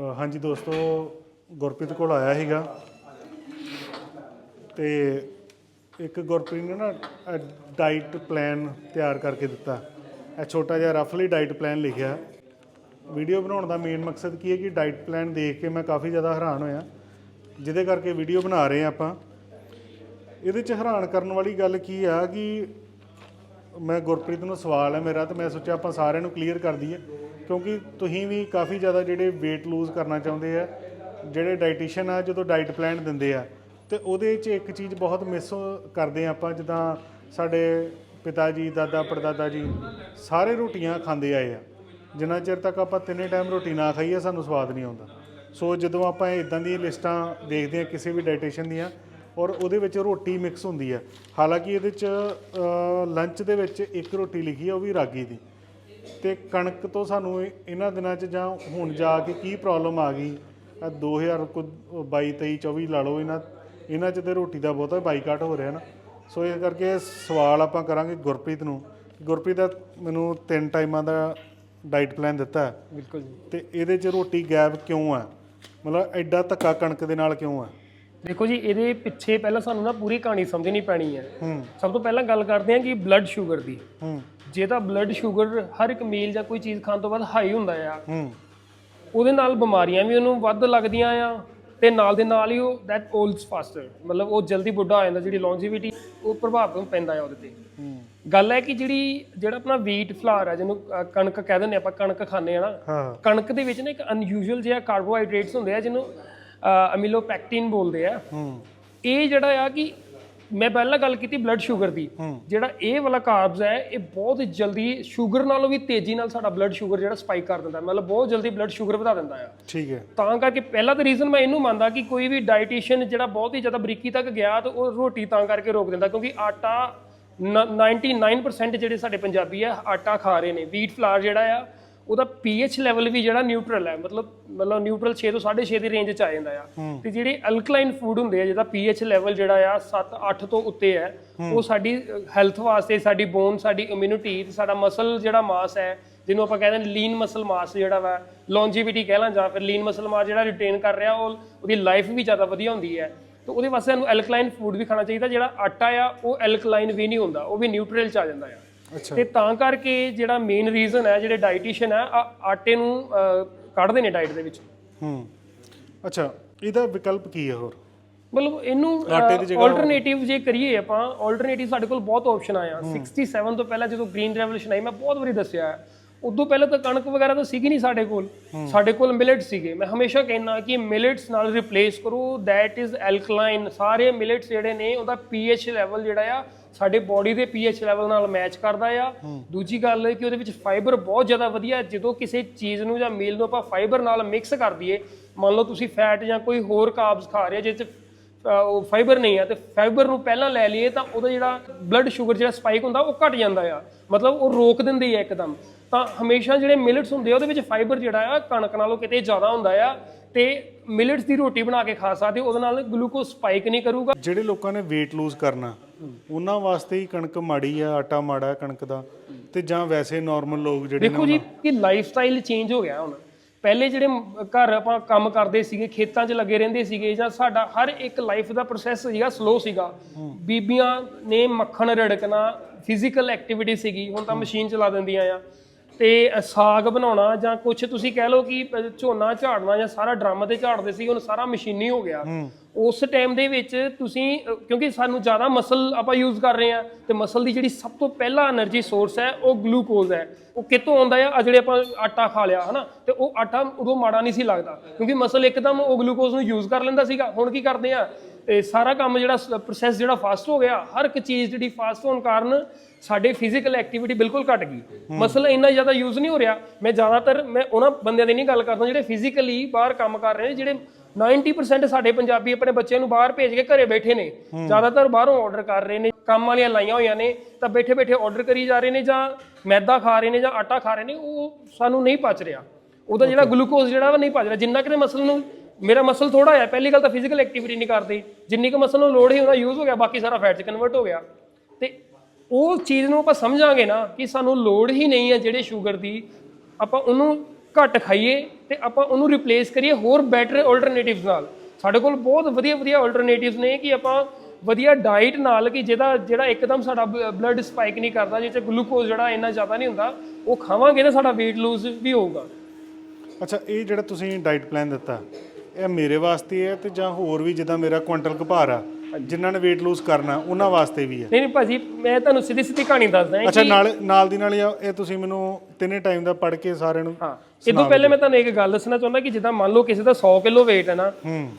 ਹਾਂਜੀ ਦੋਸਤੋ, ਗੁਰਪ੍ਰੀਤ ਕੋਲ ਆਇਆ ਸੀਗਾ ਤੇ ਇੱਕ ਗੁਰਪ੍ਰੀਤ ਨੇ ਨਾ ਡਾਈਟ ਪਲਾਨ ਤਿਆਰ ਕਰਕੇ ਦਿੱਤਾ। ਇਹ ਛੋਟਾ ਜਿਹਾ ਰਫਲੀ ਡਾਈਟ ਪਲਾਨ ਲਿਖਿਆ। ਵੀਡੀਓ ਬਣਾਉਣ ਦਾ ਮੇਨ ਮਕਸਦ ਕੀ ਹੈ ਕਿ ਡਾਈਟ ਪਲਾਨ ਦੇਖ ਕੇ ਮੈਂ ਕਾਫੀ ਜ਼ਿਆਦਾ ਹੈਰਾਨ ਹੋਇਆ। ਜਿਹਦੇ ਕਰਕੇ ਵੀਡੀਓ ਬਣਾ ਰਹੇ ਹਾਂ ਆਪਾਂ। ਇਹਦੇ ਚ ਹੈਰਾਨ ਕਰਨ ਵਾਲੀ ਗੱਲ ਕੀ ਆ ਕਿ ਮੈਂ ਗੁਰਪ੍ਰੀਤ ਨੂੰ ਸਵਾਲ ਹੈ ਮੇਰਾ ਤੇ ਮੈਂ ਸੋਚਿਆ ਆਪਾਂ ਸਾਰਿਆਂ ਨੂੰ ਕਲੀਅਰ ਕਰ ਦਈਏ, ਕਿਉਂਕਿ ਤੁਸੀਂ ਵੀ ਕਾਫੀ ਜ਼ਿਆਦਾ ਜਿਹੜੇ weight lose ਕਰਨਾ ਚਾਹੁੰਦੇ ਆ, ਜਿਹੜੇ ਡਾਈਟੀਸ਼ੀਅਨ ਆ, ਜਦੋਂ ਡਾਈਟ ਪਲਾਨ ਦਿੰਦੇ ਆ, ਤੇ ਉਹਦੇ 'ਚ ਇੱਕ ਚੀਜ਼ ਬਹੁਤ ਮਿਸ ਕਰਦੇ ਆ ਆਪਾਂ, ਜਿੱਦਾਂ ਸਾਡੇ ਪਿਤਾ ਜੀ, ਦਾਦਾ, ਪੜਦਾਦਾ ਜੀ, ਸਾਰੇ ਰੋਟੀਆਂ ਖਾਂਦੇ ਆਏ ਆ, ਜਿੰਨਾ ਚਿਰ ਤੱਕ ਆਪਾਂ ਤਿੰਨੇ ਟਾਈਮ ਰੋਟੀ ਨਾ ਖਾਈਏ ਸਾਨੂੰ ਸਵਾਦ ਨਹੀਂ ਆਉਂਦਾ। ਸੋ ਜਦੋਂ ਆਪਾਂ ਇਦਾਂ ਦੀ ਲਿਸਟਾਂ ਦੇਖਦੇ ਆ ਕਿਸੇ ਵੀ ਡਾਈਟੀਸ਼ੀਅਨ ਦੀਆਂ ਔਰ ਉਹਦੇ ਵਿੱਚ ਰੋਟੀ ਮਿਕਸ ਹੁੰਦੀ ਹੈ। ਹਾਲਾਂਕਿ ਇਹਦੇ ਚ ਲੰਚ ਦੇ ਵਿੱਚ ਇੱਕ ਰੋਟੀ ਲਿਖੀ ਹੈ ਉਹ ਵੀ ਰਾਗੀ ਦੀ। ਤੇ ਕਣਕ ਤੋਂ ਸਾਨੂੰ ਇਹ- ਇਹਨਾਂ ਦਿਨਾਂ 'ਚ ਜਾਂ ਹੁਣ ਜਾ ਕੇ ਕੀ ਪ੍ਰੋਬਲਮ ਆ ਗਈ? ਆਹ 2000 ਕੁ 22 23 24 ਲਾ ਲਓ ਇਹਨਾਂ ਇਹਨਾਂ 'ਚ ਤੇ ਰੋਟੀ ਦਾ ਬਹੁਤਾ ਬਾਈਕਾਟ ਹੋ ਰਿਹਾ ਨਾ। ਸੋ ਇਸ ਕਰਕੇ ਸਵਾਲ ਆਪਾਂ ਕਰਾਂਗੇ ਗੁਰਪ੍ਰੀਤ ਨੂੰ। ਗੁਰਪ੍ਰੀਤ ਦਾ ਮੈਨੂੰ ਤਿੰਨ ਟਾਈਮਾਂ ਦਾ ਡਾਈਟ ਪਲਾਨ ਦਿੱਤਾ ਹੈ। ਬਿਲਕੁਲ ਜੀ। ਤੇ ਇਹਦੇ 'ਚ ਰੋਟੀ ਗੈਪ ਕਿਉਂ ਆ? ਮਤਲਬ ਐਡਾ ਧੱਕਾ ਕਣਕ ਦੇ ਨਾਲ ਕਿਉਂ ਆ? ਦੇਖੋ ਜੀ ਇਹਦੇ ਪਿੱਛੇ ਪਹਿਲਾਂ ਸਾਨੂੰ ਨਾ ਪੂਰੀ ਕਹਾਣੀ ਸਮਝਣੀ ਪੈਣੀ ਹੈ। ਹੂੰ। ਸਭ ਤੋਂ ਪਹਿਲਾਂ ਗੱਲ ਕਰਦੇ ਹਾਂ ਕਿ ਬਲੱਡ ਸ਼ੂਗਰ ਦੀ। ਹੂੰ। ਜੇ ਤਾਂ ਬਲੱਡ ਸ਼ੂਗਰ ਹਰ ਇੱਕ ਮੀਲ ਜਾਂ ਕੋਈ ਚੀਜ਼ ਖਾਣ ਤੋਂ ਬਾਅਦ ਹਾਈ ਹੁੰਦਾ ਆ ਹੂੰ। ਉਹਦੇ ਨਾਲ ਬਿਮਾਰੀਆਂ ਵੀ ਉਹਨੂੰ ਵੱਧ ਲੱਗਦੀਆਂ ਆ ਤੇ ਨਾਲ ਦੇ ਨਾਲ ਹੀ ਉਹ ਦੈਟ 올ਡਸ ਫਾਸਟਰ ਮਤਲਬ ਉਹ ਜਲਦੀ ਬੁੱਢਾ ਹੋ ਜਾਂਦਾ ਜਿਹੜੀ ਲੌਂਜੀਵਿਟੀ ਉਹ ਪ੍ਰਭਾਵ ਪੈਂਦਾ ਆ ਉਹਦੇ ਤੇ? ਗੱਲ ਹੈ ਕਿ ਜਿਹੜੀ ਜਿਹੜਾ ਆਪਣਾ ਵੀਟ ਫਲਾਰ ਹੈ ਜਿਹਨੂੰ ਕਣਕ ਕਹਿ ਦਿੰਦੇ ਆਪਾਂ ਕਣਕ ਖਾਂਦੇ ਆ ਨਾ। ਕਣਕ ਦੇ ਵਿੱਚ ਨਾ ਇੱਕ ਅਨਯੂਜੂਅਲ ਜਿਹਾ ਕਾਰਬੋਹਾਈਡਰੇਟਸ ਹੁੰਦੇ ਆ ਜਿਹਨੂੰ ਅਮੀਲੋਪੈਕਟਿਨ ਬੋਲਦੇ ਆ। ਇਹ ਜਿਹੜਾ ਆ ਕਿ ਮੈਂ ਪਹਿਲਾਂ ਗੱਲ ਕੀਤੀ ਬਲੱਡ ਸ਼ੂਗਰ ਦੀ। ਜਿਹੜਾ ਇਹ ਵਾਲਾ ਕਾਰਬਸ ਹੈ ਇਹ ਬਹੁਤ ਜਲਦੀ ਸ਼ੂਗਰ ਨਾਲੋਂ ਵੀ ਤੇਜ਼ੀ ਨਾਲ ਸਾਡਾ ਬਲੱਡ ਸ਼ੂਗਰ ਜਿਹੜਾ ਸਪਾਈਕ ਕਰ ਦਿੰਦਾ। ਮਤਲਬ ਬਹੁਤ ਜਲਦੀ ਬਲੱਡ ਸ਼ੂਗਰ ਵਧਾ ਦਿੰਦਾ ਆ। ਠੀਕ ਹੈ। ਤਾਂ ਕਰਕੇ ਪਹਿਲਾ ਤਾਂ ਰੀਜ਼ਨ ਮੈਂ ਇਹਨੂੰ ਮੰਨਦਾ ਕਿ ਕੋਈ ਵੀ ਡਾਈਟੀਸ਼ੀਅਨ ਜਿਹੜਾ ਬਹੁਤ ਹੀ ਜ਼ਿਆਦਾ ਬਰੀਕੀ ਤੱਕ ਗਿਆ ਤਾਂ ਉਹ ਰੋਟੀ ਤਾਂ ਕਰਕੇ ਰੋਕ ਦਿੰਦਾ ਕਿਉਂਕਿ ਆਟਾ ਨ- 99% ਜਿਹੜੇ ਸਾਡੇ ਪੰਜਾਬੀ ਆ ਆਟਾ ਖਾ ਰਹੇ ਨੇ। ਵੀਟ ਫਲਾਰ ਜਿਹੜਾ ਆ ਉਹਦਾ ਪੀਐਚ ਲੈਵਲ ਵੀ ਜਿਹੜਾ ਨਿਊਟਰਲ ਹੈ ਮਤਲਬ ਮਤਲਬ ਨਿਊਟਰਲ 6 ਤੋਂ 6.5 ਦੀ ਰੇਂਜ ਚ ਆ ਜਾਂਦਾ ਆ। ਤੇ ਜਿਹੜੇ ਅਲਕਲਾਈਨ ਫੂਡ ਹੁੰਦੇ ਆ ਜਿਹਦਾ ਪੀਐਚ ਲੈਵਲ ਜਿਹੜਾ ਆ 7 8 ਤੋਂ ਉੱਤੇ ਹੈ ਉਹ ਸਾਡੀ ਹੈਲਥ ਵਾਸਤੇ ਸਾਡੀ ਬੋਨ ਸਾਡੀ ਇਮਿਊਨਿਟੀ ਤੇ ਸਾਡਾ ਮਸਲ ਜਿਹੜਾ ਮਾਸ ਹੈ ਜਿਹਨੂੰ ਆਪਾਂ ਕਹਿੰਦੇ ਨੇ ਲੀਨ ਮਸਲ ਮਾਸ ਜਿਹੜਾ ਵਾ ਲੌਂਜੀਵਿਟੀ ਕਹਿ ਲਾਂ ਜਾਂ ਫਿਰ ਲੀਨ ਮਸਲ ਮਾਸ ਜਿਹੜਾ ਰਿਟੇਨ ਕਰ ਰਿਹਾ ਉਹ ਉਹਦੀ ਲਾਈਫ ਵੀ ਜ਼ਿਆਦਾ ਵਧੀਆ ਹੁੰਦੀ ਹੈ। ਤੇ ਉਹਦੇ ਵਾਸਤੇ ਸਾਨੂੰ ਐਲਕਲਾਈਨ ਫੂਡ ਵੀ ਖਾਣਾ ਚਾਹੀਦਾ ਜਿਹੜਾ ਆਟਾ ਆ ਉਹ ਐਲਕਲਾਈਨ ਵੀ ਨਹੀਂ ਹੁੰਦਾ ਉਹ ਵੀ ਨਿਊਟਰਲ ਚ ਆ ਜਾਂਦਾ ਆ। ਤੇ ਤਾਂ ਕਰਕੇ ਜਿਹੜਾ ਮੇਨ ਰੀਜ਼ਨ ਹੈ ਜਿਹੜੇ ਡਾਈਟੀਸ਼ੀਅਨ ਹੈ ਆਟੇ ਨੂੰ ਕੱਢਦੇ ਨੇ ਡਾਈਟ ਦੇ ਵਿੱਚ। ਹੂੰ। ਅੱਛਾ ਇਹਦਾ ਵਿਕਲਪ ਕੀ ਹੈ ਹੋਰ? ਮਤਲਬ ਇਹਨੂੰ ਆਲਟਰਨੇਟਿਵ ਜੇ ਕਰੀਏ ਆਪਾਂ ਆਲਟਰਨੇਟਿਵ ਸਾਡੇ ਕੋਲ ਬਹੁਤ ਆਪਸ਼ਨ ਆਇਆ। 67 ਤੋਂ ਪਹਿਲਾਂ ਜਦੋਂ ਗ੍ਰੀਨ ਰੈਵੋਲੂਸ਼ਨ ਆਈ ਮੈਂ ਬਹੁਤ ਵਾਰੀ ਦੱਸਿਆ। ਹੈ ਉਦੋਂ ਪਹਿਲਾਂ ਤਾਂ ਕਣਕ ਵਗੈਰਾ ਤਾਂ ਸੀਗੀ ਨਹੀਂ ਸਾਡੇ ਕੋਲ। ਸਾਡੇ ਕੋਲ ਮਿਲਟਸ ਸੀਗੇ। ਮੈਂ ਹਮੇਸ਼ਾ ਕਹਿੰਦਾ ਕਿ ਮਿਲਟਸ ਨਾਲ ਰਿਪਲੇਸ ਕਰੋ। ਥੈਟ ਇਜ਼ ਐਲਕਲਾਈਨ ਸਾਰੇ ਮਿਲਟਸ ਜਿਹੜੇ ਨੇ ਉਹਦਾ ਪੀਐਚ ਲੈਵਲ ਜਿਹੜਾ ਆ ਸਾਡੇ ਬਾਡੀ ਦੇ ਪੀਐਚ ਲੈਵਲ ਨਾਲ ਮੈਚ ਕਰਦਾ ਆ। ਦੂਜੀ ਗੱਲ ਹੈ ਕਿ ਉਹਦੇ ਵਿੱਚ ਫਾਈਬਰ ਬਹੁਤ ਜ਼ਿਆਦਾ ਵਧੀਆ। ਜਦੋਂ ਕਿਸੇ ਚੀਜ਼ ਨੂੰ ਜਾਂ ਮੀਲ ਨੂੰ ਆਪਾਂ ਫਾਈਬਰ ਨਾਲ ਮਿਕਸ ਕਰ ਦਈਏ ਮੰਨ ਲਓ ਤੁਸੀਂ ਫੈਟ ਜਾਂ ਕੋਈ ਹੋਰ ਕਾਰਬਸ ਖਾ ਰਹੇ ਅ, ਉਹ ਫਾਈਬਰ ਨਹੀਂ ਆ ਤੇ ਫਾਈਬਰ ਨੂੰ ਪਹਿਲਾਂ ਲੈ ਲਈਏ ਤਾਂ ਉਹਦਾ ਜਿਹੜਾ ਬਲੱਡ ਸ਼ੂਗਰ ਜਿਹੜਾ ਸਪਾਈਕ ਹੁੰਦਾ ਉਹ ਘਟ ਜਾਂਦਾ ਆ। ਮਤਲਬ ਉਹ ਰੋਕ ਦਿੰਦੇ ਆ ਇੱਕਦਮ। ਤਾਂ ਹਮੇਸ਼ਾ ਜਿਹੜੇ ਮਿਲਟਸ ਹੁੰਦੇ ਆ ਉਹਦੇ ਵਿੱਚ ਫਾਈਬਰ ਜਿਹੜਾ ਆ ਕਣਕ ਨਾਲੋਂ ਕਿਤੇ ਜ਼ਿਆਦਾ ਹੁੰਦਾ ਆ ਤੇ ਮਿਲਟਸ ਦੀ ਰੋਟੀ ਬਣਾ ਕੇ ਖਾ ਸਕਦੇ ਉਹਦੇ ਨਾਲ ਗਲੂਕੋਜ਼ ਸਪਾਈਕ ਨਹੀਂ ਕਰੂਗਾ। ਜਿਹੜੇ ਲੋਕਾਂ ਨੇ weight lose ਕਰਨਾ ਉਹਨਾਂ ਵਾਸਤੇ ਹੀ ਕਣਕ ਮਾੜੀ ਆ ਆਟਾ ਮਾੜਾ ਕਣਕ ਦਾ। ਤੇ ਜਾਂ ਵੈਸੇ ਨਾਰਮਲ ਲੋਕ ਜਿਹੜੇ ਦੇਖੋ ਜੀ ਕਿ ਲਾਈਫ ਸਟਾਈਲ ਚੇਂਜ ਹੋ ਗਿਆ ਹੁਣ। ਪਹਿਲੇ ਜਿਹੜੇ ਘਰ ਆਪਾਂ ਕੰਮ ਕਰਦੇ ਸੀਗੇ ਖੇਤਾਂ 'ਚ ਲੱਗੇ ਰਹਿੰਦੇ ਸੀਗੇ ਜਾਂ ਸਾਡਾ ਹਰ ਇੱਕ ਲਾਈਫ ਦਾ ਪ੍ਰੋਸੈਸ ਸੀਗਾ ਸਲੋ ਸੀਗਾ। ਬੀਬੀਆਂ ਨੇ ਮੱਖਣ ਰੜਕਣਾ ਫਿਜ਼ੀਕਲ ਐਕਟੀਵਿਟੀ ਸੀਗੀ ਹੁਣ ਤਾਂ ਮਸ਼ੀਨ ਚਲਾ ਦਿੰਦੀਆਂ ਆ। ਤੇ ਸਾਗ ਬਣਾਉਣਾ ਜਾਂ ਕੁਝ ਤੁਸੀਂ ਕਹਿ ਲਓ ਕਿ ਝੋਨਾ ਝਾੜਨਾ ਜਾਂ ਸਾਰਾ ਡਰਮ ਤੇ ਝਾੜਦੇ ਸੀ ਹੁਣ ਸਾਰਾ ਮਸ਼ੀਨੀ ਹੋ ਗਿਆ। ਉਸ ਟਾਈਮ ਦੇ ਵਿੱਚ ਤੁਸੀਂ ਕਿਉਂਕਿ ਸਾਨੂੰ ਜ਼ਿਆਦਾ ਮਸਲ ਆਪਾਂ ਯੂਜ਼ ਕਰ ਰਹੇ ਆ ਤੇ ਮਸਲ ਦੀ ਜਿਹੜੀ ਸਭ ਤੋਂ ਪਹਿਲਾ એનર્ਜੀ ਸੋਰਸ ਹੈ ਉਹ ਗਲੂਕੋਜ਼ ਹੈ। ਉਹ ਕਿੱਥੋਂ ਆਉਂਦਾ ਹੈ ਆ ਜਿਹੜੇ ਆਪਾਂ ਆਟਾ ਖਾ ਲਿਆ ਹਨਾ? ਤੇ ਉਹ ਆਟਾ ਉਦੋਂ ਮਾੜਾ ਨਹੀਂ ਸੀ ਲੱਗਦਾ ਕਿਉਂਕਿ ਮਸਲ ਇੱਕਦਮ ਉਹ ਗਲੂਕੋਜ਼ ਨੂੰ ਯੂਜ਼ ਕਰ ਲੈਂਦਾ ਸੀਗਾ। ਹੁਣ ਕੀ ਕਰਦੇ ਆ? ਇਹ ਸਾਰਾ ਕੰਮ ਜਿਹੜਾ ਪ੍ਰੋਸੈਸ ਜਿਹੜਾ ਫਾਸਟ ਹੋ ਗਿਆ ਹਰ ਇੱਕ ਚੀਜ਼ ਜਿਹੜੀ ਫਾਸਟ ਹੋਣ ਕਾਰਨ ਸਾਡੇ ਫਿਜ਼ੀਕਲ ਐਕਟੀਵਿਟੀ ਬਿਲਕੁਲ ਘਟ ਗਈ। ਮਸਲ ਇੰਨਾ ਜ਼ਿਆਦਾ ਯੂਜ਼ ਨਹੀਂ ਹੋ ਰਿਹਾ। ਮੈਂ ਜ਼ਿਆਦਾਤਰ ਮੈਂ ਉਹਨਾਂ ਬੰਦਿਆਂ ਦੀ ਨਹੀਂ ਗੱਲ ਕਰਦਾ ਜਿਹੜੇ ਫਿਜ਼ੀਕਲੀ ਬਾਹਰ ਕੰਮ ਕਰ ਰਹੇ ਨੇ ਜਿਹੜੇ 90% ਸਾਡੇ ਪੰਜਾਬੀ ਆਪਣੇ ਬੱਚਿਆਂ ਨੂੰ ਬਾਹਰ ਭੇਜ ਕੇ ਘਰੇ ਬੈਠੇ ਨੇ। ਜ਼ਿਆਦਾਤਰ ਬਾਹਰੋਂ ਆਰਡਰ ਕਰ ਰਹੇ ਨੇ ਕੰਮ ਵਾਲੀਆਂ ਲਾਈਆਂ ਹੋਈਆਂ ਨੇ ਤਾਂ ਬੈਠੇ ਬੈਠੇ ਆਰਡਰ ਕਰੀ ਜਾ ਰਹੇ ਨੇ ਜਾਂ ਮੈਦਾ ਖਾ ਰਹੇ ਨੇ ਜਾਂ ਆਟਾ ਖਾ ਰਹੇ ਨੇ ਉਹ ਸਾਨੂੰ ਨਹੀਂ ਪਚ ਰਿਹਾ। ਉਹਦਾ ਜਿਹੜਾ ਗਲੂਕੋਜ਼ ਜਿਹੜਾ ਵਾ ਨਹੀਂ ਪਚ ਰਿਹਾ ਜਿੰਨਾ ਕਿ ਮਸਲ ਨੂੰ ਮੇਰਾ ਮਸਲ ਥੋੜਾ ਹੈ ਪਹਿਲੀ ਗੱਲ ਤਾਂ ਫਿਜ਼ੀਕਲ ਐਕਟੀਵਿਟੀ ਨਹੀਂ ਕਰਦੇ। ਜਿੰਨੀ ਕੁ ਮਸਲ ਨੂੰ ਲੋੜ ਹੀ ਉਹਨਾਂ ਯੂਜ਼ ਹੋ ਗਿਆ, ਬਾਕੀ ਸਾਰਾ ਫੈਟ 'ਚ ਕਨਵਰਟ ਹੋ ਗਿਆ। ਤੇ ਉਹ ਚੀਜ਼ ਨੂੰ ਆਪਾਂ ਸਮਝਾਂਗੇ ਨਾ ਕਿ ਸਾਨੂੰ ਲੋੜ ਹੀ ਨਹੀਂ ਹੈ ਜਿਹੜੇ ਸ਼ੂਗਰ ਦੀ, ਆਪਾਂ ਉਹਨੂੰ ਘੱਟ ਖਾਈਏ ਤੇ ਆਪਾਂ ਉਹਨੂੰ ਰਿਪਲੇਸ ਕਰੀਏ ਹੋਰ ਬੈਟਰ ਆਲਟਰਨੇਟਿਵਸ ਨਾਲ। ਸਾਡੇ ਕੋਲ ਬਹੁਤ ਵਧੀਆ ਵਧੀਆ ਆਲਟਰਨੇਟਿਵਸ ਨੇ ਕਿ ਆਪਾਂ ਵਧੀਆ ਡਾਈਟ ਨਾਲ ਕਿ ਜਿਹਦਾ, ਜਿਹੜਾ ਇੱਕਦਮ ਸਾਡਾ ਬਲੱਡ ਸਪਾਈਕ ਨਹੀਂ ਕਰਦਾ, ਜਿਹਦੇ ਚ ਗਲੂਕੋਜ਼ ਜਿਹੜਾ ਇੰਨਾ ਜ਼ਿਆਦਾ ਨਹੀਂ ਹੁੰਦਾ, ਉਹ ਖਾਵਾਂਗੇ ਤਾਂ ਸਾਡਾ weight lose ਵੀ ਹੋਊਗਾ। ਅੱਛਾ, ਇਹ ਜਿਹੜਾ ਤੁਸੀਂ ਡਾਈਟ ਪਲਾਨ ਦਿੱਤਾ ਇਹ ਮੇਰੇ ਵਾਸਤੇ ਹੈ ਤੇ ਜਾਂ ਹੋਰ ਵੀ ਜਿੱਦਾਂ ਮੇਰਾ ਕੁਆਂਟਲ ਘਪਾਰ ਆ ਜਿਨ੍ਹਾਂ ਨੇ weight lose ਕਰਨਾ ਉਹਨਾਂ ਵਾਸਤੇ ਵੀ ਹੈ। ਨਹੀਂ ਨਹੀਂ ਭਾਜੀ ਮੈਂ ਤੁਹਾਨੂੰ ਸਿੱਧੀ ਸਿੱਧੀ ਕਹਾਣੀ ਦੱਸਦਾ ਅੱਛਾ ਨਾਲ ਨਾਲ ਦੀ ਨਾਲ ਆ- ਇਹ ਤੁਸੀਂ ਮੈਨੂੰ ਤਿੰਨੇ ਟਾਈਮ ਦਾ ਪੜ੍ਹ ਕੇ ਸਾਰਿਆਂ ਨੂੰ ਹਾਂ। ਇਹ ਤੋਂ ਪਹਿਲੇ ਮੈਂ ਤੁਹਾਨੂੰ ਇੱਕ ਗੱਲ ਦੱਸਣਾ ਚਾਹੁੰਦਾ ਕਿ ਜਿੱਦਾਂ ਮੰਨ ਲਓ ਕਿਸੇ ਦਾ 100 ਕਿਲੋ weight ਹੈ ਨਾ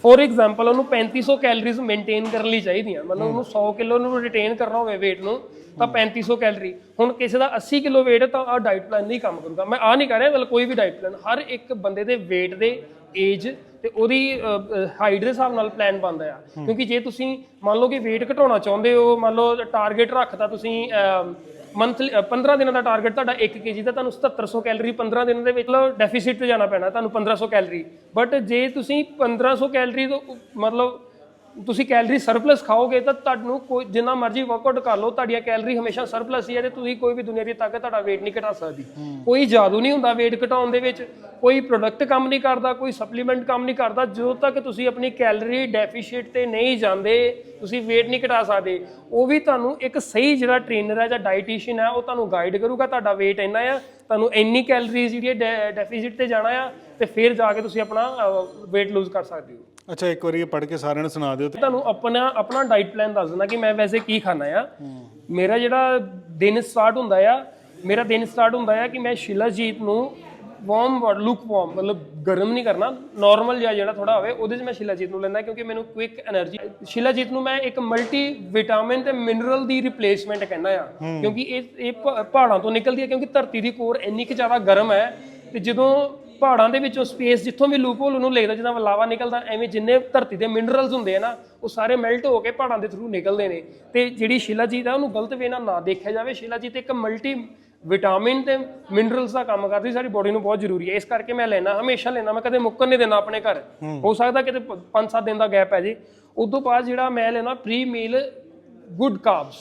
ਫੋਰ ਐਗਜ਼ਾਮਪਲ ਉਹਨੂੰ 3500 ਕੈਲਰੀਜ਼ ਮੇਨਟੇਨ ਕਰਨ ਲਈ ਚਾਹੀਦੀਆਂ। ਮਤਲਬ ਉਹਨੂੰ 100 ਕਿਲੋ ਨੂੰ ਰਿਟੇਨ ਕਰਨਾ ਹੋਵੇ weight ਨੂੰ ਤਾਂ 3500 ਕੈਲਰੀ ਹੁਣ ਕਿਸੇ ਦਾ 80 ਕਿਲੋ weight ਹੈ ਤਾਂ ਆਹ ਡਾਈਟ ਪਲਾਨ ਨਹੀਂ ਕੰਮ ਕਰੂਗਾ। ਮੈਂ ਆ ਨਹੀਂ ਕਰ ਰਿਹਾ ਮਤਲਬ ਕੋਈ ਵੀ ਡਾਈਟ ਪਲਾਨ ਹਰ ਇੱਕ ਬੰਦੇ ਦੇ weight ਦੇ ਏਜ ਤੇ ਉਹਦੀ ਹਾਈਟ ਦੇ ਹਿਸਾਬ ਨਾਲ ਪਲਾਨ ਬਣਦਾ ਆ। ਕਿਉਂਕਿ ਜੇ ਤੁਸੀਂ ਮੰਨ ਲਓ ਕਿ weight ਘਟਾਉਣਾ ਚਾਹੁੰਦੇ ਹੋ ਮੰਨ ਲਓ ਟਾਰਗੇਟ ਰੱਖਤਾ ਤੁਸੀਂ ਮੰਥਲੀ 15 ਦਿਨਾਂ ਦਾ ਟਾਰਗੇਟ ਤੁਹਾਡਾ 1 ਕੇਜੀ ਦਾ ਤੁਹਾਨੂੰ 7700 ਕੈਲਰੀ 15 ਦਿਨਾਂ ਦੇ ਵਿੱਚ ਡੈਫੀਸਿਟ ਤੇ ਜਾਣਾ ਪੈਣਾ ਤੁਹਾਨੂੰ 1500 ਕੈਲਰੀ ਬਟ ਜੇ ਤੁਸੀਂ 1500 ਕੈਲਰੀ ਤੋਂ ਮਤਲਬ ਤੁਸੀਂ ਕੈਲਰੀ ਸਰਪਲਸ ਖਾਓਗੇ ਤਾਂ ਤੁਹਾਨੂੰ ਕੋਈ ਜਿੰਨਾ ਮਰਜ਼ੀ ਵਰਕਆਊਟ ਕਰ ਲਓ ਤੁਹਾਡੀਆਂ ਕੈਲਰੀ ਹਮੇਸ਼ਾ ਸਰਪਲਸ ਹੀ ਹੈ ਤੇ ਤੁਸੀਂ ਕੋਈ ਵੀ ਦੁਨੀਆ ਦੀ ਤਾਕਤ ਤੁਹਾਡਾ weight ਨਹੀਂ ਘਟਾ ਸਕਦੀ। ਕੋਈ ਜਾਦੂ ਨਹੀਂ ਹੁੰਦਾ weight ਘਟਾਉਣ ਦੇ ਵਿੱਚ ਕੋਈ ਪ੍ਰੋਡਕਟ ਕੰਮ ਨਹੀਂ ਕਰਦਾ ਕੋਈ ਸਪਲੀਮੈਂਟ ਕੰਮ ਨਹੀਂ ਕਰਦਾ ਜਦੋਂ ਤੱਕ ਤੁਸੀਂ ਆਪਣੀ ਕੈਲਰੀ ਡੈਫੀਸ਼ੀਟ ਤੇ ਨਹੀਂ ਜਾਂਦੇ ਤੁਸੀਂ weight ਨਹੀਂ ਘਟਾ ਸਕਦੇ। ਉਹ ਵੀ ਤੁਹਾਨੂੰ ਇੱਕ ਸਹੀ ਜਿਹੜਾ ਟ੍ਰੇਨਰ ਹੈ ਜਾਂ ਡਾਈਟੀਸ਼ੀਅਨ ਹੈ ਉਹ ਤੁਹਾਨੂੰ ਗਾਈਡ ਕਰੂਗਾ ਤੁਹਾਡਾ weight ਇੰਨਾ ਆ ਤੁਹਾਨੂੰ ਇੰਨੀ ਕੈਲਰੀਜ਼ ਜਿਹੜੀ ਡੈਫੀਸਿਟ ਤੇ ਜਾਣਾ ਆ ਤੇ ਫਿਰ ਜਾ ਕੇ ਤੁਸੀਂ ਆਪਣਾ weight lose ਕਰ ਸਕਦੇ ਹੋ। ਅੱਛਾ ਇੱਕ ਵਾਰੀ ਇਹ ਪੜ੍ਹ ਕੇ ਸਾਰਿਆਂ ਨੂੰ ਸੁਣਾ ਦਿਓ ਤੁਹਾਨੂੰ ਆਪਣਾ ਆਪਣਾ ਡਾਈਟ ਪਲਾਨ ਦੱਸ ਦਿੰਦਾ ਕਿ ਮੈਂ ਵੈਸੇ ਕੀ ਖਾਣਾ ਆ। ਮੇਰਾ ਜਿਹੜਾ ਦਿਨ ਸਟਾਰਟ ਹੁੰਦਾ ਆ ਮੇਰਾ ਦਿਨ ਸਟਾਰਟ ਹੁੰਦਾ ਆ ਕਿ ਮੈਂ ਸ਼ਿਲਾਜੀਤ ਨੂੰ ਵਾਰਮ ਵਾਟਰ ਲੁਕ ਵਾਰਮ ਮਤਲਬ ਗਰਮ ਨਹੀਂ ਕਰਨਾ ਨਾਰਮਲ ਜਿਹਾ ਜਿਹੜਾ ਥੋੜਾ ਹੋਵੇ ਉਹਦੇ 'ਚ ਮੈਂ ਸ਼ਿਲਾਜੀਤ ਨੂੰ ਲੈਂਦਾ ਕਿਉਂਕਿ ਮੈਨੂੰ ਕੁਇਕ એનર્ਜੀ ਸ਼ਿਲਾਜੀਤ ਨੂੰ ਮੈਂ ਇੱਕ ਮਲਟੀ ਵਿਟਾਮਿਨ ਤੇ ਮਿਨਰਲ ਦੀ ਰਿਪਲੇਸਮੈਂਟ ਕਹਿੰਦਾ ਆ। ਕਿਉਂਕਿ ਇਹ ਇਹ ਪਹਾੜਾਂ ਤੋਂ ਨਿਕਲਦੀ ਹੈ ਕਿਉਂਕਿ ਧਰਤੀ ਦੀ ਕੋਰ ਇੰਨੀ ਕਿ ਜ਼ਿਆਦਾ ਗਰਮ ਹੈ ਤੇ ਜਦੋਂ ਪਹਾੜਾਂ ਦੇ ਵਿੱਚੋਂ ਸਪੇਸ ਜਿੱਥੋਂ ਵੀ ਲੂਪਹੋਲ ਉਹਨੂੰ ਲਿਖਦਾ ਜਿੱਦਾਂ ਲਾਵਾ ਨਿਕਲਦਾ ਐਵੇਂ ਜਿੰਨੇ ਧਰਤੀ ਦੇ ਮਿਨਰਲਸ ਹੁੰਦੇ ਆ ਨਾ ਉਹ ਸਾਰੇ ਮੈਲਟ ਹੋ ਕੇ ਪਹਾੜਾਂ ਦੇ ਥਰੂ ਨਿਕਲਦੇ ਨੇ। ਤੇ ਜਿਹੜੀ ਸ਼ਿਲਾਜੀਤ ਆ ਉਹਨੂੰ ਗਲਤ ਵੇ ਨਾਲ ਨਾ ਦੇਖਿਆ ਜਾਵੇ। ਸ਼ਿਲਾਜੀਤ ਇੱਕ ਮਲਟੀ ਵਿਟਾਮਿਨ ਤੇ ਮਿਨਰਲਸ ਦਾ ਕੰਮ ਕਰਦੀ ਸਾਡੀ ਬੋਡੀ ਨੂੰ ਬਹੁਤ ਜ਼ਰੂਰੀ ਹੈ। ਇਸ ਕਰਕੇ ਮੈਂ ਲੈਣਾ ਹਮੇਸ਼ਾ ਲੈਣਾ ਮੈਂ ਕਦੇ ਮੁੱਕਣ ਨਹੀਂ ਦੇਣਾ ਆਪਣੇ ਘਰ। ਹੋ। ਸਕਦਾ ਕਿਤੇ 5-7 ਦਿਨ ਦਾ ਗੈਪ ਹੈ ਜੀ। ਉਸ ਤੋਂ ਬਾਅਦ ਜਿਹੜਾ ਮੈਂ ਲੈਣਾ ਪ੍ਰੀ ਮੀਲ ਗੁੱਡ ਕਾਰਬਸ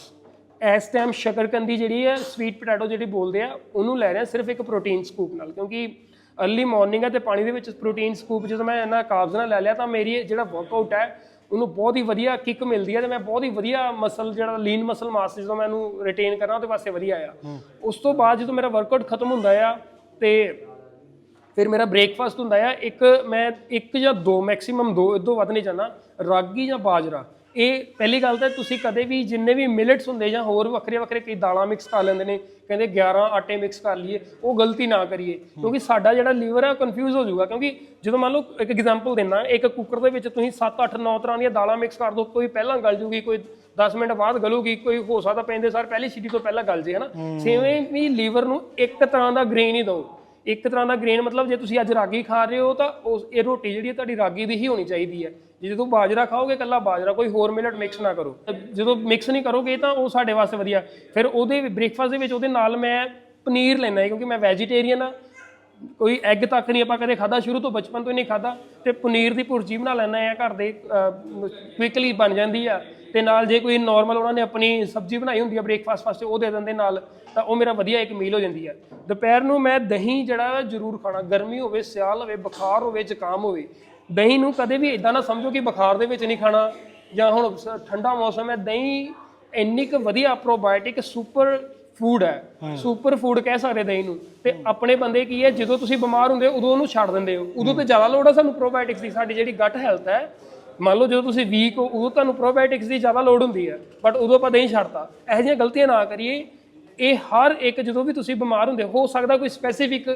ਇਸ ਟਾਈਮ ਸ਼ਕਰਕੰਦੀ ਜਿਹੜੀ ਹੈ ਸਵੀਟ ਪੋਟੈਟੋ ਜਿਹੜੀ ਬੋਲਦੇ ਆ ਉਹਨੂੰ ਲੈ ਰਿਹਾ ਸਿਰਫ ਇੱਕ ਪ੍ਰੋਟੀਨ ਸਕੂਪ ਨਾਲ ਕਿਉਂਕਿ अर्ਲੀ ਮਾਰਨਿੰਗ ਹੈ ਤੇ ਪਾਣੀ ਦੇ ਵਿੱਚ ਪ੍ਰੋਟੀਨ ਸਕੂਪ ਜਦੋਂ ਮੈਂ ਇਹਨਾਂ ਕਾਰਬਸ ਨਾਲ ਲੈ ਲਿਆ ਤਾਂ ਮੇਰੀ ਜਿਹੜਾ ਵਰਕਆਊਟ ਹੈ ਉਹਨੂੰ ਬਹੁਤ ਹੀ ਵਧੀਆ ਕਿੱਕ ਮਿਲਦੀ ਹੈ ਤੇ ਮੈਂ ਬਹੁਤ ਹੀ ਵਧੀਆ ਮਸਲ ਜਿਹੜਾ ਲੀਨ ਮਸਲ ਮਾਸ ਜਦੋਂ ਮੈਂ ਇਹਨੂੰ ਰਿਟੇਨ ਕਰਨਾ ਉਹਦੇ ਵਾਸਤੇ ਵਧੀਆ ਆ। ਉਸ ਤੋਂ ਬਾਅਦ ਜਦੋਂ ਮੇਰਾ ਵਰਕਆਊਟ ਖਤਮ ਹੁੰਦਾ ਆ ਤੇ ਫਿਰ ਮੇਰਾ ਬ੍ਰੇਕਫਾਸਟ ਹੁੰਦਾ ਆ ਇੱਕ ਮੈਂ ਇੱਕ ਜਾਂ ਦੋ ਮੈਕਸਿਮਮ ਦੋ ਇਦੋਂ ਵੱਧ ਨਹੀਂ ਚਾਹਨਾ ਰਾਗੀ ਜਾਂ ਬਾਜਰਾ। ਇਹ ਪਹਿਲੀ ਗੱਲ ਤਾਂ ਤੁਸੀਂ ਕਦੇ ਵੀ ਜਿੰਨੇ ਵੀ ਮਿਲਟਸ ਹੁੰਦੇ ਜਾਂ ਹੋਰ ਵੱਖਰੇ ਵੱਖਰੇ ਕਈ ਦਾਲਾਂ ਮਿਕਸ ਕਰ ਲੈਂਦੇ ਨੇ ਕਹਿੰਦੇ 11 ਆਟੇ ਮਿਕਸ ਕਰ ਲਈਏ ਉਹ ਗਲਤੀ ਨਾ ਕਰੀਏ ਕਿਉਂਕਿ ਸਾਡਾ ਜਿਹੜਾ ਲੀਵਰ ਹੈ ਕਨਫਿਊਜ਼ ਹੋ ਜਾਊਗਾ ਕਿਉਂਕਿ ਜਦੋਂ ਮੰਨ ਲਓ ਇੱਕ ਐਗਜ਼ਾਮਪਲ ਦੇਣਾ ਇੱਕ ਕੁੱਕਰ ਦੇ ਵਿੱਚ ਤੁਸੀਂ 7 8 9 ਤਰ੍ਹਾਂ ਦੀਆਂ ਦਾਲਾਂ ਮਿਕਸ ਕਰ ਦਿਓ ਕੋਈ ਪਹਿਲਾਂ ਗਲ ਜੂਗੀ ਕੋਈ 10 ਮਿੰਟ ਬਾਅਦ ਗਲੂਗੀ ਕੋਈ ਹੋ ਸਕਦਾ ਪੈਂਦੇ ਸਾਰ ਪਹਿਲੀ ਸੀਟੀ ਤੋਂ ਪਹਿਲਾਂ ਗਲ ਜੇ ਹਨਾ? ਸੇਵੇਂ ਵੀ ਲੀਵਰ ਨੂੰ ਇੱਕ ਤਰ੍ਹਾਂ ਦਾ ਗ੍ਰੇਨ ਹੀ ਦਿਓ। ਇੱਕ ਤਰ੍ਹਾਂ ਦਾ ਗ੍ਰੇਨ ਮਤਲਬ ਜੇ ਤੁਸੀਂ ਅੱਜ ਰਾਗੀ ਖਾ ਰਹੇ ਹੋ ਤਾਂ ਉਸ ਇਹ ਰੋਟੀ ਜਿਹੜੀ ਤੁਹਾਡੀ ਰਾਗੀ ਦੀ ਹੀ ਹੋਣੀ ਚਾਹੀਦੀ ਹੈ। ਜਦੋਂ ਬਾਜਰਾ ਖਾਓਗੇ ਕੱਲਾ ਬਾਜਰਾ, ਕੋਈ ਹੋਰ ਮਿਲਟ ਮਿਕਸ ਨਾ ਕਰੋ। ਜਦੋਂ ਮਿਕਸ ਨਹੀਂ ਕਰੋਗੇ ਤਾਂ ਉਹ ਸਾਡੇ ਵਾਸਤੇ ਵਧੀਆ। ਫਿਰ ਉਹਦੇ ਬ੍ਰੇਕਫਾਸਟ ਦੇ ਵਿੱਚ ਉਹਦੇ ਨਾਲ ਮੈਂ ਪਨੀਰ ਲੈਣਾ ਹੈ ਕਿਉਂਕਿ ਮੈਂ ਵੈਜੀਟੇਰੀਅਨ ਆ ਕੋਈ ਐਗ ਤੱਕ ਨਹੀਂ ਆਪਾਂ ਕਦੇ ਖਾਦਾ ਸ਼ੁਰੂ ਤੋਂ ਬਚਪਨ ਤੋਂ ਹੀ ਨਹੀਂ ਖਾਦਾ ਤੇ ਪਨੀਰ ਦੀ ਭੁਰਜੀ ਬਣਾ ਲੈਣਾ ਆ ਘਰ ਦੇ ਕੁਇਕਲੀ ਬਣ ਜਾਂਦੀ ਆ ਤੇ ਨਾਲ ਜੇ ਕੋਈ ਨਾਰਮਲ ਉਹਨਾਂ ਨੇ ਆਪਣੀ ਸਬਜ਼ੀ ਬਣਾਈ ਹੁੰਦੀ ਆ ਬ੍ਰੇਕਫਾਸਟ ਵਾਸਤੇ, ਉਹ ਦੇ ਦਿੰਦੇ ਨਾਲ, ਤਾਂ ਉਹ ਮੇਰਾ ਵਧੀਆ ਇੱਕ ਮੀਲ ਹੋ ਜਾਂਦੀ ਆ। ਦੁਪਹਿਰ ਨੂੰ ਮੈਂ ਦਹੀਂ ਜਿਹੜਾ ਜ਼ਰੂਰ ਖਾਣਾ, ਗਰਮੀ ਹੋਵੇ, ਸਿਆਲ ਹੋਵੇ, ਬੁਖਾਰ ਹੋਵੇ, ਜ਼ੁਕਾਮ ਹੋਵੇ, ਦਹੀਂ ਨੂੰ ਕਦੇ ਵੀ ਇਦਾਂ ਨਾ ਸਮਝੋ ਕਿ ਬੁਖਾਰ ਦੇ ਵਿੱਚ ਨਹੀਂ ਖਾਣਾ ਜਾਂ ਹੁਣ ਸ- ਠੰਡਾ ਮੌਸਮ ਹੈ, ਦਹੀਂ ਇੰਨੀ ਕੁ ਵਧੀਆ ਪ੍ਰੋਬਾਇਓਟਿਕ ਸੁਪਰ ਫੂਡ ਹੈ। ਸੁਪਰ ਫੂਡ ਕਹਿ ਸਕਦੇ ਦਹੀਂ ਨੂੰ ਤੇ ਆਪਣੇ ਬੰਦੇ ਕੀ ਹੈ ਜਦੋਂ ਤੁਸੀਂ ਬਿਮਾਰ ਹੁੰਦੇ ਹੋ ਉਦੋਂ ਉਹਨੂੰ ਛੱਡ ਦਿੰਦੇ ਹੋ। ਉਦੋਂ ਤੇ ਜ਼ਿਆਦਾ ਲੋੜ ਹੈ ਸਾਨੂੰ ਪ੍ਰੋਬਾਇਓਟਿਕਸ ਦੀ। ਸਾਡੀ ਜਿਹੜੀ ਗੱਟ ਹੈਲਥ ਹੈ ਮੰਨ ਲਓ ਜਦੋਂ ਤੁਸੀਂ ਵੀਕ ਹੋ ਉਦੋਂ ਤੁਹਾਨੂੰ ਪ੍ਰੋਬਾਇਓਟਿਕਸ ਦੀ ਜ਼ਿਆਦਾ ਲੋੜ ਹੁੰਦੀ ਹੈ। ਬਟ ਉਦੋਂ ਆਪਾਂ ਦਹੀਂ ਛੱਡਤਾ ਇਹੋ ਜਿਹੀਆਂ ਗਲਤੀਆਂ ਨਾ ਕਰੀਏ। ਇਹ ਹਰ ਇੱਕ ਜਦੋਂ ਵੀ ਤੁਸੀਂ ਬਿਮਾਰ ਹੁੰਦੇ ਹੋ ਸਕਦਾ ਕੋਈ ਸਪੈਸੀਫਿਕ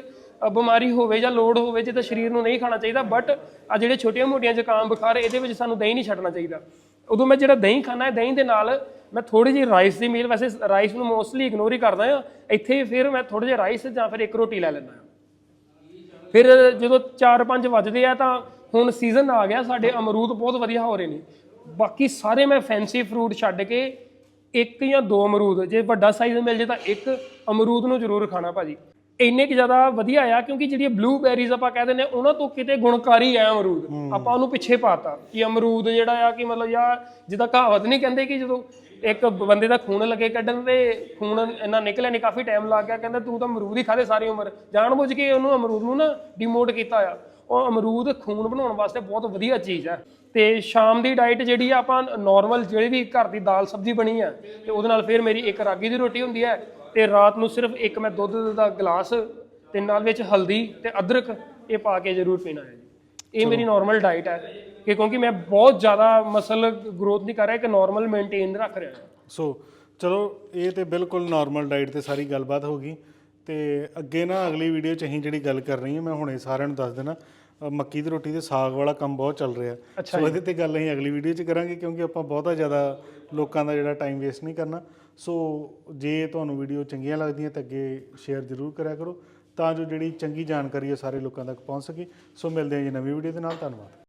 ਬਿਮਾਰੀ ਹੋਵੇ ਜਾਂ ਲੋੜ ਹੋਵੇ ਜਿਹਦਾ ਸਰੀਰ ਨੂੰ ਨਹੀਂ ਖਾਣਾ ਚਾਹੀਦਾ। ਬਟ ਆ ਜਿਹੜੇ ਛੋਟੀਆਂ ਮੋਟੀਆਂ ਜ਼ੁਕਾਮ ਬੁਖਾਰ ਇਹਦੇ ਵਿੱਚ ਸਾਨੂੰ ਦਹੀਂ ਨਹੀਂ ਛੱਡਣਾ ਚਾਹੀਦਾ। ਉਦੋਂ ਮੈਂ ਜਿਹੜਾ ਦਹੀਂ ਖਾਣਾ ਹੈ ਦਹੀਂ ਦੇ ਨਾਲ ਮੈਂ ਥੋੜੀ ਜਿਹੀ ਰਾਈਸ ਦੀ ਮੀਲ ਵੈਸੇ ਰਾਈਸ ਨੂੰ ਮੋਸਟਲੀ ਇਗਨੋਰ ਹੀ ਕਰਦਾ ਆ ਇੱਥੇ ਫਿਰ ਮੈਂ ਥੋੜੇ ਜਿਹਾ ਰਾਈਸ ਜਾਂ ਫਿਰ ਇੱਕ ਰੋਟੀ ਲੈ ਲੈਂਦਾ ਹਾਂ। ਫਿਰ ਜਦੋਂ 4-5 ਵੱਜਦੇ ਆ ਤਾਂ ਹੁਣ ਸੀਜ਼ਨ ਆ ਗਿਆ ਸਾਡੇ ਅਮਰੂਦ ਬਹੁਤ ਵਧੀਆ ਹੋ ਰਹੇ ਨੇ। ਬਾਕੀ ਸਾਰੇ ਮੈਂ ਫੈਂਸੀ ਫਰੂਟ ਛੱਡ ਕੇ ਇੱਕ ਜਾਂ ਦੋ ਅਮਰੂਦ ਜੇ ਵੱਡਾ ਸਾਈਜ਼ ਮਿਲ ਜੇ ਤਾਂ ਇੱਕ ਅਮਰੂਦ ਨੂੰ ਜ਼ਰੂਰ ਖਾਣਾ ਭਾਜੀ। ਇੰਨੇ ਕਿ ਜ਼ਿਆਦਾ ਵਧੀਆ ਆ ਕਿਉਂਕਿ ਜਿਹੜੀਆਂ ਬਲੂਬੈਰੀਜ਼ ਆਪਾਂ ਕਹਿੰਦੇ ਨੇ ਉਹਨਾਂ ਤੋਂ ਕਿਤੇ ਗੁਣਕਾਰੀ ਆ ਅਮਰੂਦ। ਆਪਾਂ ਉਹਨੂੰ ਪਿੱਛੇ ਪਾਤਾ ਕਿ ਅਮਰੂਦ ਜਿਹੜਾ ਆ ਕਿ ਮਤਲਬ ਯਾ ਜਿੱਦਾਂ ਕਹਾਵਤ ਨਹੀਂ ਕਹਿੰਦੇ ਕਿ ਜਦੋਂ ਇੱਕ ਬੰਦੇ ਦਾ ਖੂਨ ਲੱਗੇ ਕੱਢਣ ਤੇ ਖੂਨ ਇੰਨਾ ਨਿਕਲਿਆ ਨਹੀਂ ਕਾਫੀ ਟਾਈਮ ਲੱਗ ਗਿਆ। ਕਹਿੰਦਾ ਤੂੰ ਤਾਂ ਅਮਰੂਦ ਹੀ ਖਾਦੇ ਸਾਰੀ ਉਮਰ। ਜਾਣਬੁੱਝ ਕੇ ਉਹਨੂੰ ਅਮਰੂਦ ਨੂੰ ਨਾ ਡਿਮੋਟ ਕੀਤਾ ਆ ਉਹ ਅਮਰੂਦ ਖੂਨ ਬਣਾਉਣ ਵਾਸਤੇ ਬਹੁਤ ਵਧੀਆ ਚੀਜ਼ ਹੈ। ਤੇ ਸ਼ਾਮ ਦੀ ਡਾਈਟ ਜਿਹੜੀ ਆ ਆਪਾਂ ਨਾਰਮਲ ਜਿਹੜੀ ਵੀ ਘਰ ਦੀ ਦਾਲ ਸਬਜ਼ੀ ਬਣੀ ਆ ਤੇ ਉਹਦੇ ਨਾਲ ਫਿਰ ਮੇਰੀ ਇੱਕ ਰਾਗੀ ਦੀ ਰੋਟੀ ਹੁੰਦੀ ਹੈ ਤੇ ਰਾਤ ਨੂੰ ਸਿਰਫ ਇੱਕ ਮੈਂ ਦੁੱਧ ਦਾ ਗਲਾਸ ਤੇ ਨਾਲ ਵਿੱਚ ਹਲਦੀ ਤੇ ਅਦਰਕ ਇਹ ਪਾ ਕੇ ਜ਼ਰੂਰ ਪੀਣਾ ਹੈ। ਜੀ ਇਹ ਮੇਰੀ ਨਾਰਮਲ ਡਾਈਟ ਹੈ। ਕਿ ਕਿਉਂਕਿ ਮੈਂ ਬਹੁਤ ਜ਼ਿਆਦਾ ਮਸਲ ਗਰੋਥ ਨਹੀਂ ਕਰ ਰਿਹਾ ਕਿ ਨਾਰਮਲ ਮੇਨਟੇਨ ਰੱਖ ਰਿਹਾ ਸੋ ਚਲੋ ਇਹ ਤੇ ਬਿਲਕੁਲ ਨਾਰਮਲ ਡਾਈਟ ਤੇ ਸਾਰੀ ਗੱਲਬਾਤ ਹੋ ਗਈ। ਤੇ ਅੱਗੇ ਨਾ ਅਗਲੀ ਵੀਡੀਓ ਚ ਅਸੀਂ ਜਿਹੜੀ ਗੱਲ ਕਰ ਰਹੀ ਹਾਂ ਮੈਂ ਹੁਣੇ ਸਾਰਿਆਂ ਨੂੰ ਦੱਸ ਦੇਣਾ ਮੱਕੀ ਦੀ ਰੋਟੀ ਤੇ ਸਾਗ ਵਾਲਾ ਕੰਮ ਬਹੁਤ ਚੱਲ ਰਿਹਾ। ਸੋ ਇਹਦੇ ਤੇ ਗੱਲ ਅਸੀਂ ਅਗਲੀ ਵੀਡੀਓ ਚ ਕਰਾਂਗੇ ਕਿਉਂਕਿ ਆਪਾਂ ਬਹੁਤਾ ਜ਼ਿਆਦਾ ਲੋਕਾਂ ਦਾ ਜਿਹੜਾ ਟਾਈਮ ਵੇਸਟ ਨਹੀਂ ਕਰਨਾ। ਸੋ ਜੇ ਤੁਹਾਨੂੰ ਵੀਡੀਓ ਚੰਗੀਆਂ ਲੱਗਦੀਆਂ ਤਾਂ ਅੱਗੇ ਸ਼ੇਅਰ ਜ਼ਰੂਰ ਕਰਿਆ ਕਰੋ ਤਾਂ ਜੋ ਜਿਹੜੀ ਚੰਗੀ ਜਾਣਕਾਰੀ ਹੈ ਸਾਰੇ ਲੋਕਾਂ ਤੱਕ ਪਹੁੰਚ ਸਕੇ। ਸੋ ਮਿਲਦੇ ਹਾਂ ਜੀ ਨਵੀਂ ਵੀਡੀਓ ਦੇ ਨਾਲ ਧੰਨਵਾਦ।